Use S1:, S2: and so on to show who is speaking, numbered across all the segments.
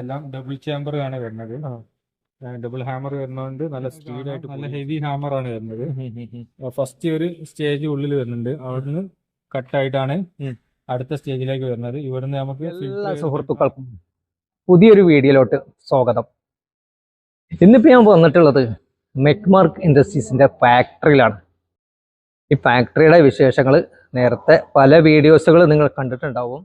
S1: എല്ലാം double chamber ആണ് വരുന്നത്. ഡബിൾ ഹാമർ വരുന്നതുകൊണ്ട് നല്ല സ്പീഡായിട്ട് നല്ല ഹെവി ഹാമർ ആണ് വരുന്നത്. ഫസ്റ്റ് ഒരു സ്റ്റേജ് ഉള്ളിൽ വരുന്നുണ്ട്. അവിടുന്ന് കട്ടായിട്ടാണ്
S2: ആയിട്ടാണ്
S1: അടുത്ത സ്റ്റേജിലേക്ക് വരുന്നത്. ഇവിടുന്ന് നമുക്ക്
S2: എല്ലാ സുഹൃത്തുക്കൾക്കും പുതിയൊരു വീഡിയോയിലോട്ട് സ്വാഗതം. ഇന്നിപ്പോൾ ഞാൻ വന്നിട്ടുള്ളത് മെക്മാർക്ക് ഇൻഡസ്ട്രീസിന്റെ ഫാക്ടറിയിലാണ് ഈ ഫാക്ടറിയുടെ വിശേഷങ്ങൾ നേരത്തെ പല വീഡിയോസുകൾ നിങ്ങൾ കണ്ടിട്ടുണ്ടാവും.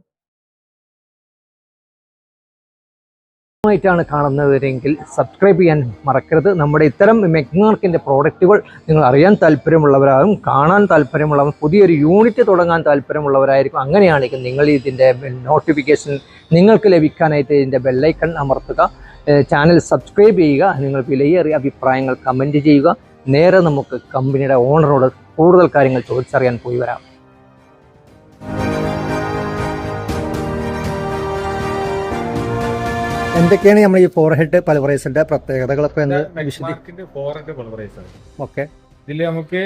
S2: ായിട്ടാണ് കാണുന്നവരെങ്കിൽ സബ്സ്ക്രൈബ് ചെയ്യാൻ മറക്കരുത്. നമ്മുടെ ഇത്തരം മെക്മാർക്കിന്റെ പ്രോഡക്റ്റുകൾ നിങ്ങൾ അറിയാൻ താല്പര്യമുള്ളവരാകും കാണാൻ താല്പര്യമുള്ളവർ പുതിയൊരു യൂണിറ്റ് തുടങ്ങാൻ താല്പര്യമുള്ളവരായിരിക്കും. അങ്ങനെയാണെങ്കിൽ നിങ്ങൾ ഇതിന്റെ നോട്ടിഫിക്കേഷൻ നിങ്ങൾക്ക് ലഭിക്കാനായിട്ട് ഇതിന്റെ ബെല്ലൈക്കൺ അമർത്തുക. ചാനൽ സബ്സ്ക്രൈബ് ചെയ്യുക. നിങ്ങൾ വിലയേറിയ അഭിപ്രായങ്ങൾ കമന്റ് ചെയ്യുക. നേരെ നമുക്ക് കമ്പനിയുടെ ഓണറോട് കൂടുതൽ കാര്യങ്ങൾ ചോദിച്ചറിയാൻ പോയി വരാം. എന്തൊക്കെയാണ് നമ്മൾ ഈ ഫോർ ഹെഡ് പലവറൈസിന്റെ പ്രത്യേകതകളൊക്കെ എന്ന്
S1: ഹെഡ് പൾവറൈസർ
S2: ഓക്കെ.
S1: ഇതിൽ നമുക്ക്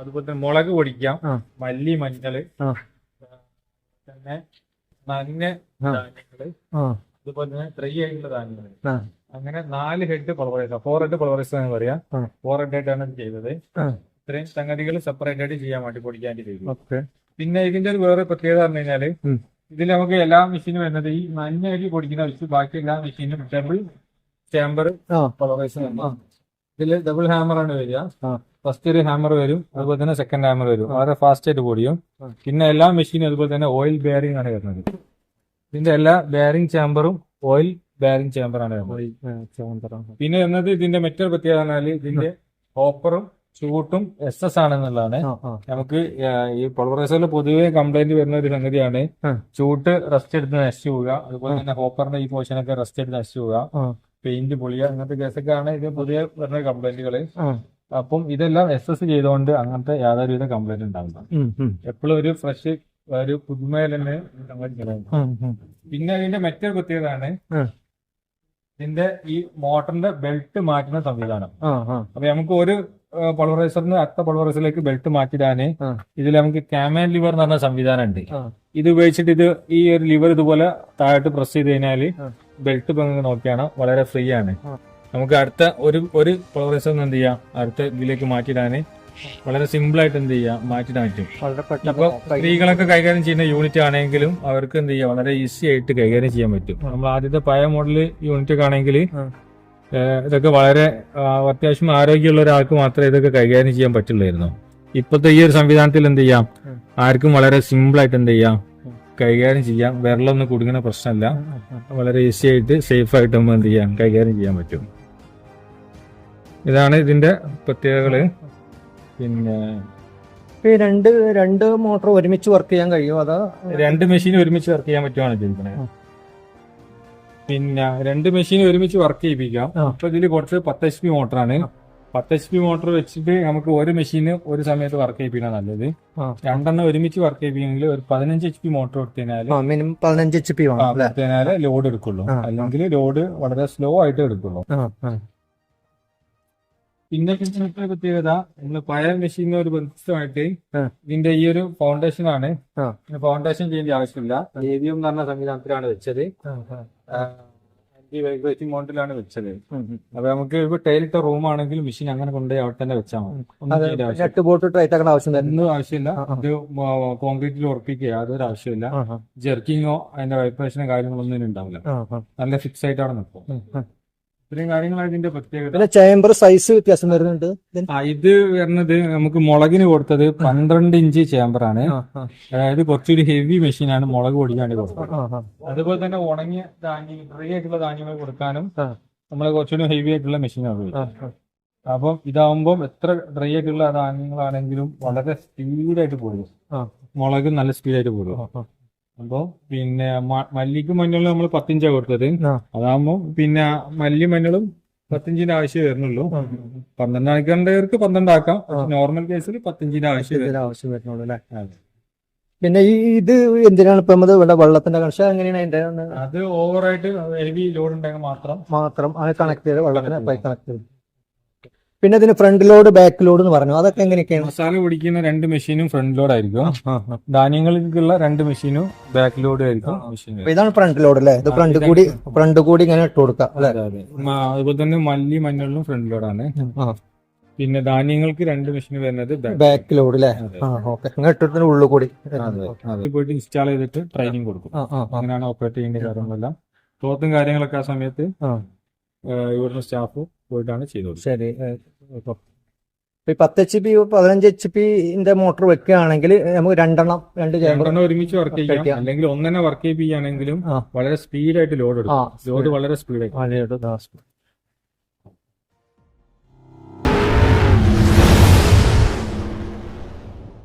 S1: അതുപോലെ തന്നെ മുളക് പൊടിക്കാം മല്ലി
S2: മഞ്ഞൾ
S1: തന്നെ നന്നെ.
S2: ധാന്യങ്ങൾ
S1: അതുപോലെ തന്നെ ഡ്രൈ ആയിട്ടുള്ള
S2: ധാന്യങ്ങൾ
S1: അങ്ങനെ നാല് head pulveriser four head pulveriser എന്ന് പറയാം. ഫോർ ഹെഡ് ആയിട്ടാണ് ഇത് ചെയ്തത്. ഇത്രയും സംഗതികൾ സെപ്പറേറ്റ് ആയിട്ട് ചെയ്യാൻ വേണ്ടി പൊടിക്കാൻ ചെയ്തു. പിന്നെ ഇതിന്റെ ഒരു വേറെ പ്രത്യേകത പറഞ്ഞു
S2: കഴിഞ്ഞാൽ.
S1: ഇതിൽ നമുക്ക് എല്ലാ മെഷീനും വരുന്നത്. ഈ മഞ്ഞ അരി പൊടിക്കുന്ന വെച്ച് ബാക്കി എല്ലാ മെഷീനും ഡബിൾ ചേമ്പർ പളവൈസർ ഇതിൽ ഡബിൾ ഹാമർ ആണ് വരിക. ഫസ്റ്റ് ഒരു ഹാമർ വരും അതുപോലെ തന്നെ സെക്കൻഡ് ഹാമർ വരും. വളരെ ഫാസ്റ്റ് ആയിട്ട് പൊടിയും. പിന്നെ എല്ലാ മെഷീനും അതുപോലെ തന്നെ ഓയിൽ ബെയറിംഗ് ആണ് വരുന്നത്. ഇതിന്റെ എല്ലാ ബെയറിംഗ് ചേമ്പറും ഓയിൽ ബെയറിംഗ് ചേമ്പറാണ് വരുന്നത്. പിന്നെ വരുന്നത് ഇതിന്റെ മറ്റൊരു പ്രത്യേകത ഇതിന്റെ ഹോപ്പറും ചൂട്ടും എസ് എസ് ആണെന്നുള്ളതാണ്. നമുക്ക് ഈ പൊളവറേസറിൽ പൊതുവെ കംപ്ലൈന്റ് വരുന്ന ഒരു സംഗതിയാണ്. ചൂട്ട് റസ്റ്റ് എടുത്ത് നശിച്ചു പോവുക. അതുപോലെ തന്നെ ഹോപ്പറിന്റെ ഈ പോർഷനൊക്കെ റസ്റ്റ് എടുത്ത് നശിച്ചു പോവുക. പെയിന്റ് പൊളിയുക. അങ്ങനത്തെ കേസൊക്കെയാണ് ഇത് പൊതുവെ വരുന്ന കംപ്ലൈന്റുകൾ അപ്പം ഇതെല്ലാം എസ് എസ് ചെയ്തുകൊണ്ട് അങ്ങനത്തെ യാതൊരുവിധ കംപ്ലൈന്റ് ഉണ്ടാവില്ല. എപ്പോഴും ഒരു ഫ്രഷ് ഒരു പുതുമയിൽ തന്നെ. പിന്നെ ഇതിന്റെ മറ്റൊരു പ്രത്യേകതയാണ് ഇതിന്റെ ഈ മോട്ടറിന്റെ ബെൽറ്റ് മാറ്റുന്ന സംവിധാനം. അപ്പൊ നമുക്ക് ഒരു പൾവറൈസറിന് അടുത്ത പൾവറൈസറിലേക്ക് ബെൽറ്റ് മാറ്റിടാന്. ഇതിൽ നമുക്ക് ക്യാമൻ ലിവർ എന്ന് പറഞ്ഞ സംവിധാനം ഉണ്ട്. ഇത് ഉപയോഗിച്ചിട്ട് ഇത് ഈ ഒരു ലിവർ ഇതുപോലെ താഴോട്ട് പ്രസ് ചെയ്ത്
S2: കഴിഞ്ഞാൽ
S1: ബെൽറ്റ് പങ്ക് നോക്കിയാണ്? വളരെ ഫ്രീ ആണ്. നമുക്ക് അടുത്ത ഒരു ഒരു പൾവറൈസർ എന്ത് ചെയ്യാം? അടുത്ത ഇതിലേക്ക് മാറ്റിടാന് വളരെ സിമ്പിൾ ആയിട്ട് എന്ത് ചെയ്യാം? മാറ്റിടാൻ പറ്റും.
S2: അപ്പൊ
S1: ഇപ്പൊ സ്ത്രീകളൊക്കെ കൈകാര്യം ചെയ്യുന്ന യൂണിറ്റ് ആണെങ്കിലും അവർക്ക് എന്ത് ചെയ്യാം? വളരെ ഈസി ആയിട്ട് കൈകാര്യം ചെയ്യാൻ പറ്റും. നമ്മൾ ആദ്യത്തെ പഴയ മോഡൽ യൂണിറ്റ് ഒക്കെ ആണെങ്കിൽ. ഇതൊക്കെ വളരെ അത്യാവശ്യം ആരോഗ്യമുള്ള ഒരാൾക്ക് മാത്രമേ ഇതൊക്കെ കൈകാര്യം ചെയ്യാൻ പറ്റുള്ളായിരുന്നു. ഇപ്പോഴത്തെ ഈ ഒരു സംവിധാനത്തിൽ എന്ത് ചെയ്യാം? ആർക്കും വളരെ സിമ്പിൾ ആയിട്ട് എന്ത് ചെയ്യാം? കൈകാര്യം ചെയ്യാം. വിരലൊന്നും കുടുങ്ങുന്ന പ്രശ്നമല്ല. വളരെ ഈസി ആയിട്ട് സേഫ് ആയിട്ട് നമ്മൾ എന്ത് ചെയ്യാം? കൈകാര്യം ചെയ്യാൻ പറ്റും. ഇതാണ് ഇതിന്റെ പ്രത്യേകതകൾ. പിന്നെ
S2: ഈ രണ്ട് രണ്ട് മോട്ടോർ ഒരുമിച്ച് വർക്ക് ചെയ്യാൻ കഴിയും അതോ
S1: രണ്ട് മെഷീൻ ഒരുമിച്ച് വർക്ക് ചെയ്യാൻ പറ്റുവാണ്
S2: ചോദിക്കുന്നത്.
S1: പിന്നെ രണ്ട് മെഷീൻ ഒരുമിച്ച് വർക്ക് ചെയ്യിപ്പിക്കാം. അപ്പൊ ഇതിൽ കുറച്ച് പത്ത് എച്ച് പി മോട്ടറാണ്. പത്ത് എച്ച് പി മോട്ടർ വെച്ചിട്ട് നമുക്ക് ഒരു മെഷീന് ഒരു സമയത്ത് വർക്ക് ചെയ്യിപ്പിക്കണം നല്ലത്. രണ്ടെണ്ണം ഒരുമിച്ച് വർക്ക് ചെയ്യിപ്പിക്കണമെങ്കിൽ ഒരു പതിനഞ്ച് എച്ച് പി മോട്ടർ എടുത്തതിനാൽ
S2: മിനിമം പതിനഞ്ച് എച്ച് പി വേണം അല്ലേ?
S1: ലോഡ് എടുക്കുള്ളൂ. അല്ലെങ്കിൽ ലോഡ് വളരെ സ്ലോ ആയിട്ട് എടുക്കുള്ളൂ. പിന്നെ മറ്റൊരു പ്രത്യേകത നമ്മൾ പഴയ മെഷീനിന് ഒരു
S2: ബന്ധമായിട്ട്
S1: ഇതിന്റെ ഈ ഒരു ഫൗണ്ടേഷൻ ആണ്. ഫൗണ്ടേഷൻ ചെയ്യേണ്ട ആവശ്യമില്ല. ഏവിയം എന്ന് പറഞ്ഞ സംവിധാനത്തിലാണ് വെച്ചത്. ആന്റി വൈബ്രേറ്റിംഗ് മോഡലാണ് വെച്ചത്. അപ്പൊ നമുക്ക് ഇപ്പൊ ടൈലിട്ട റൂം ആണെങ്കിൽ മെഷീൻ അങ്ങനെ കൊണ്ടുപോയി അവിടെ തന്നെ വെച്ചാൽ മതി. ഒന്നും ആവശ്യമില്ല. ഇത് കോൺക്രീറ്റിൽ ഉറപ്പിക്കുക. യാതൊരു ആവശ്യമില്ല. ജെർക്കിങ്ങോ അതിന്റെ വൈബ്രേഷനോ കാര്യങ്ങളൊന്നും ഉണ്ടാവില്ല. നല്ല ഫിക്സ് ആയിട്ടാണ് നിൽക്കും. ഇത്രയും കാര്യങ്ങളാണ് ഇതിന്റെ പ്രത്യേകത.
S2: പിന്നെ ചേംബർ സൈസ് വ്യത്യാസം വരുന്നുണ്ട്.
S1: ആ, ഇത് വരുന്നത് നമുക്ക് മുളകിന് കൊടുത്തത് പന്ത്രണ്ട് ഇഞ്ച്
S2: ആ.
S1: അതായത് കുറച്ചൊരു ഹെവി മെഷീനാണ് മുളക് പൊടിക്കാൻ കൊടുത്തത്. അതുപോലെ തന്നെ ഉണങ്ങിയ ധാന്യം ഡ്രൈ ആയിട്ടുള്ള ധാന്യങ്ങൾ കൊടുക്കാനും
S2: നമ്മൾ
S1: നമ്മൾ കുറച്ചുകൂടി ഹെവി ആയിട്ടുള്ള മെഷീനാണ്
S2: ആ.
S1: അപ്പം ഇതാവുമ്പോൾ എത്ര ഡ്രൈ ആയിട്ടുള്ള ധാന്യങ്ങളാണെങ്കിലും വളരെ സ്പീഡായിട്ട് പോകും
S2: മുളകും
S1: മുളക് നല്ല സ്പീഡായിട്ട് പോകും അപ്പോൾ പിന്നെ മല്ലിക്കും മഞ്ഞളും നമ്മൾ പത്തിഞ്ചാ കൊടുത്തത്. അതാകുമ്പോ പിന്നെ മല്ലി മഞ്ഞളും പത്തിഞ്ചിന്റെ ആവശ്യം വരുന്നുള്ളൂ. പന്ത്രണ്ട് ആക്കേണ്ടവർക്ക് പന്ത്രണ്ട് ആക്കാം നോർമൽ കേസിൽ പത്തിഞ്ചിന്റെ ആവശ്യം
S2: ആവശ്യം വരുന്നുള്ളൂ അല്ലേ? പിന്നെ ഈ ഇത് എന്തിനാണ് ഇപ്പൊ നമ്മൾ ഇവിടെ വെള്ളത്തിന്റെ കണക്ഷൻ എങ്ങനെയാണ് അതിന്റെ
S1: അത് ഓവറായിട്ട് ഹെവി ലോഡ് ഉണ്ടെങ്കിൽ മാത്രം
S2: മാത്രം അത് കണക്ട് ചെയ്ത് വെള്ളത്തിന് കണക്ട് ചെയ്ത്. പിന്നെ ഇതിന് ഫ്രണ്ട് ലോഡ് ബാക്ക് ലോഡ് എന്ന് പറഞ്ഞു. അതൊക്കെ എങ്ങനെയൊക്കെയാണ്?
S1: മസാല പൊടിക്കുന്ന രണ്ട് മെഷീനും ഫ്രണ്ട് ലോഡ് ആയിരിക്കും. ധാന്യങ്ങൾക്കുള്ള രണ്ട് മെഷീനും ബാക്ക് ലോഡ് ആയിരിക്കും. മെഷീൻ
S2: ഇതാണ് ഫ്രണ്ട് ലോഡ് അല്ലേ? ഇത് ഫ്രണ്ട് കൂടി ഫ്രണ്ട് കൂടി ഇങ്ങനെ ഇട്ട് കൊടുക്കാം അല്ലെ?
S1: അതുപോലെ തന്നെ മല്ലി മഞ്ഞളിലും ഫ്രണ്ട് ലോഡാണ് പിന്നെ ധാന്യങ്ങൾക്ക് രണ്ട് മെഷീൻ വരുന്നത്
S2: ബാക്ക് ലോഡ് അല്ലേ? ഓക്കെ ഉള്ളിൽ കൂടി.
S1: പോയിട്ട് ഇൻസ്റ്റാൾ ചെയ്തിട്ട് ട്രെയിനിങ് കൊടുക്കും. അങ്ങനെയാണ് ഓപ്പറേറ്റ് ചെയ്യേണ്ട കാര്യങ്ങളെല്ലാം. ക്ലോത്തും കാര്യങ്ങളൊക്കെ ആ സമയത്ത് ഇവിടുന്ന് സ്റ്റാഫ് പോയിട്ടാണ് ചെയ്യുന്നത്
S2: ശരി. ഈ പത്ത് എച്ച് പി പതിനഞ്ച് എച്ച് പിന്റെ മോട്ടോർ വെക്കുകയാണെങ്കിൽ നമുക്ക് രണ്ടെണ്ണം രണ്ട്
S1: രണ്ടെണ്ണം ഒരുമിച്ച് വർക്ക് ചെയ്യാം. അല്ലെങ്കിൽ ഒന്നെന്നെ വർക്ക് ചെയ്യിപ്പിക്കുകയാണെങ്കിലും വളരെ സ്പീഡായിട്ട് ലോഡ് എടുക്കും. ലോഡ് വളരെ സ്പീഡായിട്ട്.